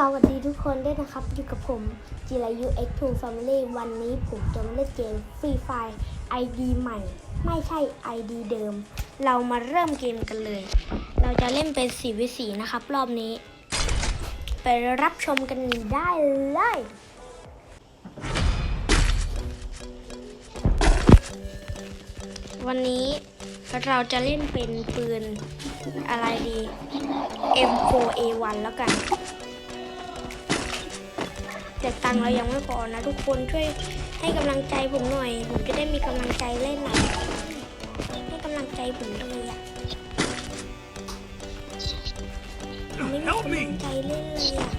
สวัสดีทุกคนด้วยนะครับ อยู่กับผมจิรายุ X2 Family วันนี้ผมจะมาเล่นเกม Free Fire ID ใหม่ ไม่ใช่ ID เดิม เรามาเริ่มเกมกันเลย เราจะเล่นเป็น4วิ4นะครับ รอบนี้ ไปรับชมกันได้เลยวันนี้เราจะเล่นเป็นปืนอะไรดี M4A1 แล้วกัน แต่ตังค์เรายังไม่พอนะทุกคนช่วยให้กำลังใจผมหน่อย ผมจะได้มีกำลังใจเล่นหน่อยให้กำลังใจผมเลยอะไม่มีกำลังใจเล่นเลยอะ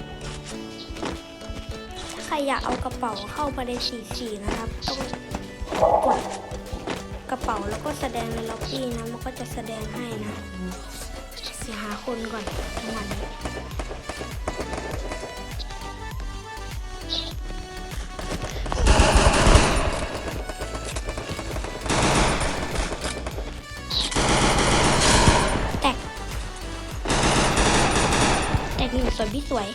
ถ้าใครอยากเอากระเป๋าเข้ามาในสีสีนะครับ ต้องกดกระเป๋าแล้วก็แสดงในล็อบบี้นะมันก็จะแสดงให้นะเสียหาคนก่อนประมาณนี้ แตกหนึ่งสวยพี่สวย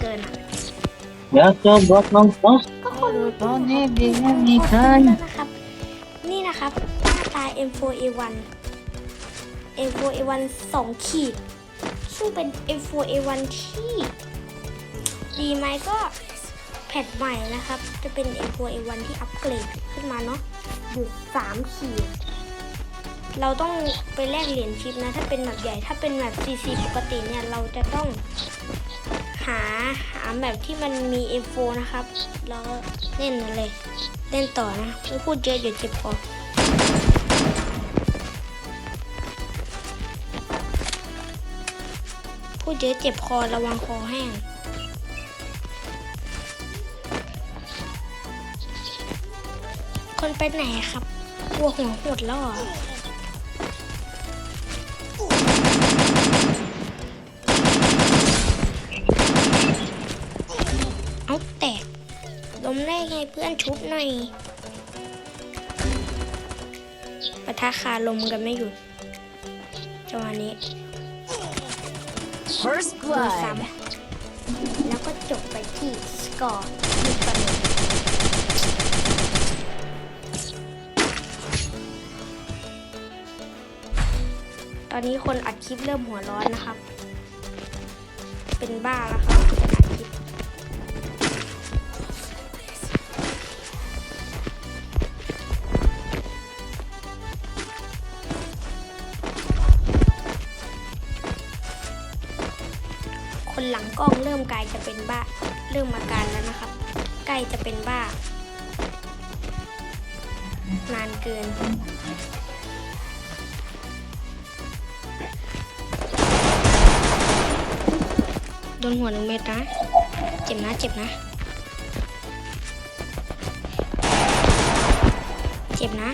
คนมันตึงเกินอะ Ya coba nonton ก็คนมันตึง Tony di ขอบคุณ nyanyikan แล้วนะครับ นี่นะครับหน้าตา M4A1 M4A1 สองขีด ซึ่งเป็น M4A1 ที่ดีไหมก็แพทใหม่นะครับ จะเป็น M4A1 ที่อัปเกรดขึ้นมาเนาะอยู่สามขีด เราต้องไปแลกเหรียญชิปนะ ถ้าเป็นแบบใหญ่ ถ้าเป็นแบบ CC ปกติเนี่ย เราจะต้อง หาหาแบบที่มันมี M4 นะครับแล้วก็เล่นเลย เล่นต่อนะไม่พูดเยอะเดี๋ยวเจ็บคอพูดเยอะเจ็บคอระวังคอแห้งคนไปไหนครับกลัวหัวหดแล้วเห เอาแตกลมได้ไงเพื่อนชุบหน่อยปะทะคาลมกันไม่หยุดจังหวะนี้ First โดนซ้ blood. ำแล้วก็จบไปที่สกอร์หนึ่งต่อหนึ่งตอนนี้คนอัดคลิปเริ่มหัวร้อนนะครับ เป็นบ้าแล้วครับ หลังกล้องเริ่มกลายจะเป็นบ้า เริ่มอาการแล้วนะครับ ใกล้จะเป็นบ้า นานเกิน โดนหัวหนึ่งเม็ดนะ เจ็บนะ เจ็บนะ เจ็บนะ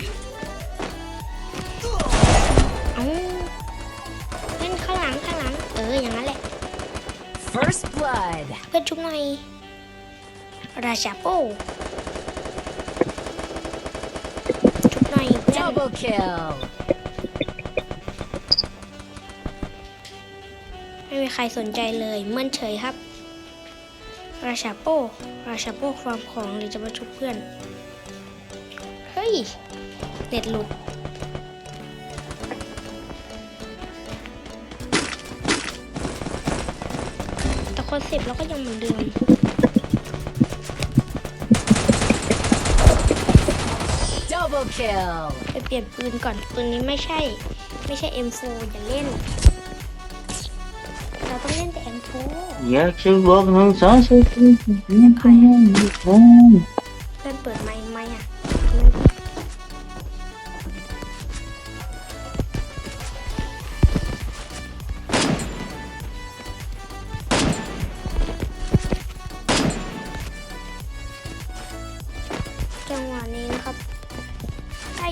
เอาเล่นข้างหลังข้างหลัง เออ อย่างนั้นแหละ First blood. เพื่อนชุบหน่อย ราชาโป้ชุบหน่อยเพื่อน Double kill. ไม่มีใครสนใจเลยเมื่อนเฉยครับ ราชาโป้ ราชาโป้ความของหรือจะมาชุบเพื่อน เฮ้ย เน็ตหลุด คอนเซ็ปต์เราก็ยังเหมือนเดิม Double kill. ไปเปลี่ยนปืนก่อนปืนนี้ไม่ใช่ ไม่ใช่ M4 อย่าเล่น เราต้องเล่นแต่ M4 Ya coba nonton พื่อนเปิดไมค์ไหมอะ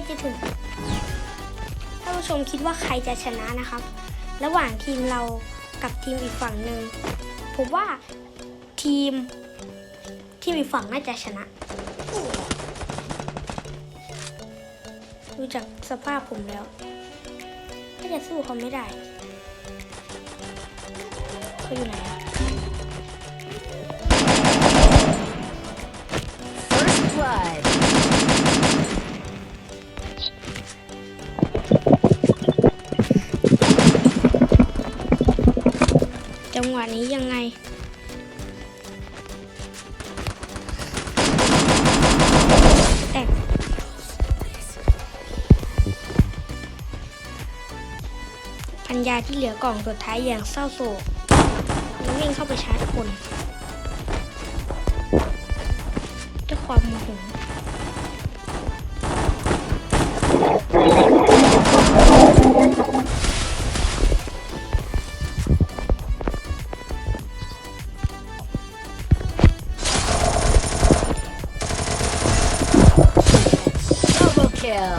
ใกล้จะถึงท่านผู้ชมคิดว่าใครจะชนะนะครับ ระหว่างทีมเรากับทีมอีกฝั่งหนึ่งผมว่าทีมทีมอีกฝั่งน่าจะชนะดูจากสภาพผมแล้วน่าจะสู้เขาไม่ได้เขาอยู่ไหน งหวะนี้ยังไง แตกปัญญาที่เหลือกล่องสุดท้ายอย่างเศร้าโศกแล้ววิ่งเข้าไปชาร์จคนด้วยความโมโห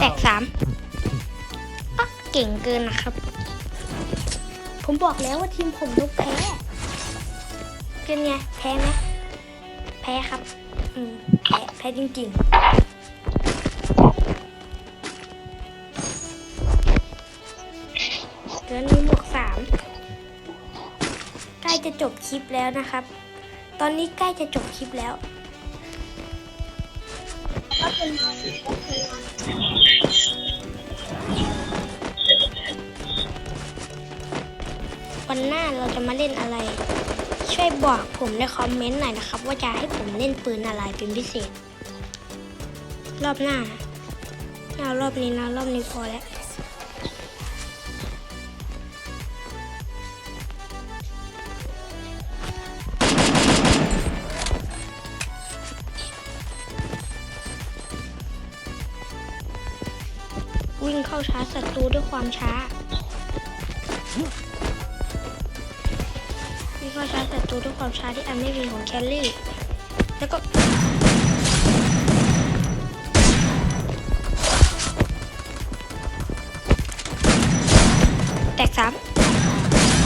แตกสามอ๊ะเก่งเกินนะครับ ผมบอกแล้วว่าทีมผมต้องแพ้เป็นไงแพ้ไหมแพ้ครับ อืมแพ้แพ้จริงๆเดือนนี้หมวกสามใกล้จะจบคลิปแล้วนะครับ ตอนนี้ใกล้จะจบคลิปแล้ว วันหน้าเราจะมาเล่นอะไร ช่วยบอกผมในคอมเมนต์หน่อยนะครับ ว่าจะให้ผมเล่นปืนอะไรเป็นพิเศษ รอบหน้านะไม่เอารอบนี้นะ รอบนี้พอแล้ว เข้าชาร์จศัตรูด้วยความช้า วิ่งเข้าชาร์จศัตรูด้วยความช้าที่อันไม่มีของแคลรี่ แล้วก็แตกสาม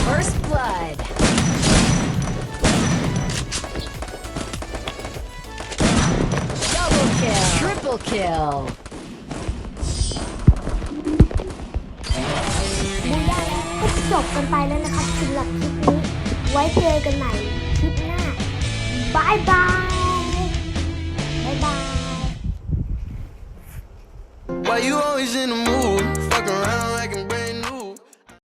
First blood. Double kill. Triple kill. บกันไปแล้วนะครับสำหรับคลิปนี้ ไว้เจอกันใหม่คลิปหน้าบายบายบายบาย Why you always in the mood? Fuck around like a